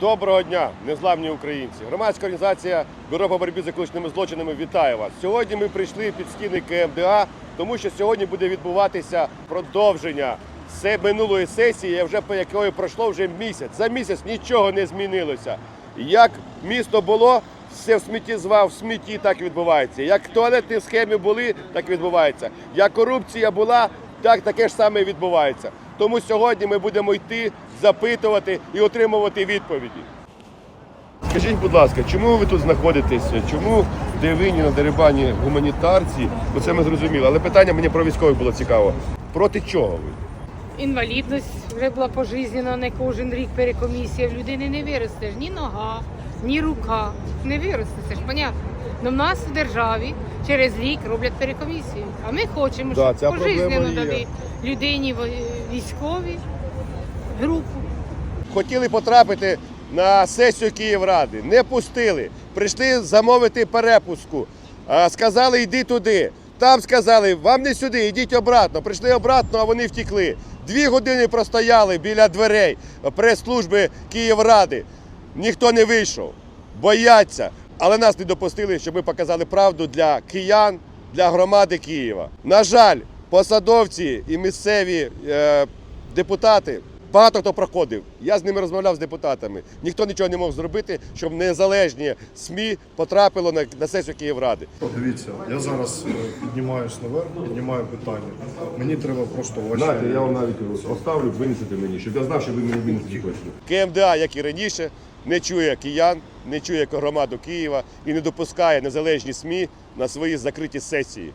Доброго дня, незламні українці. Громадська організація Бюро по боротьбі з екологічними злочинами вітає вас. Сьогодні ми прийшли під стіни КМДА, тому що сьогодні буде відбуватися продовження минулої сесії, вже по якої пройшло вже місяць. За місяць нічого не змінилося. Як місто було, все в смітті звав, в смітті так і відбувається. Як туалетні схеми були, так і відбувається. Як корупція була, так таке ж саме відбувається. Тому сьогодні ми будемо йти, запитувати і отримувати відповіді. Скажіть, будь ласка, чому ви тут знаходитеся? Чому дивині на дерибані гуманітарці? Бо це ми зрозуміли. Але питання мені про військових було цікаво. Проти чого ви? Інвалідність вже була пожизненно, не кожен рік перекомісія. В людини не виросте ж ні нога, ні рука. Не виросте, це ж понятно. Но в нас в державі через рік роблять перекомісію. А ми хочемо, Да, ця щоб проблема є. дали людині в- військові групу. Хотіли потрапити на сесію Київради, не пустили. Прийшли замовити перепуску. А, Сказали, йди туди. Там сказали, вам не сюди, йдіть обратно. Прийшли обратно, а вони втекли. Дві години простояли біля дверей прес-служби Київради. Ніхто не вийшов, бояться. Але нас не допустили, щоб ми показали правду для киян, для громади Києва. На жаль, посадовці і місцеві е, депутати. Багато хто проходив. Я з ними розмовляв з депутатами. Ніхто нічого не мог зробити, щоб незалежні СМІ потрапило на, на сесію Київради. Дивіться, я зараз е, піднімаюсь наверх, піднімаю питання. Мені треба просто ваші. Знаєте, я вам навіть поставлю, винесете мені, щоб я знав, що ви мені винесете точно. КМДА, як і раніше, не чує киян, не чує громаду Києва і не допускає незалежні СМІ на свої закриті сесії.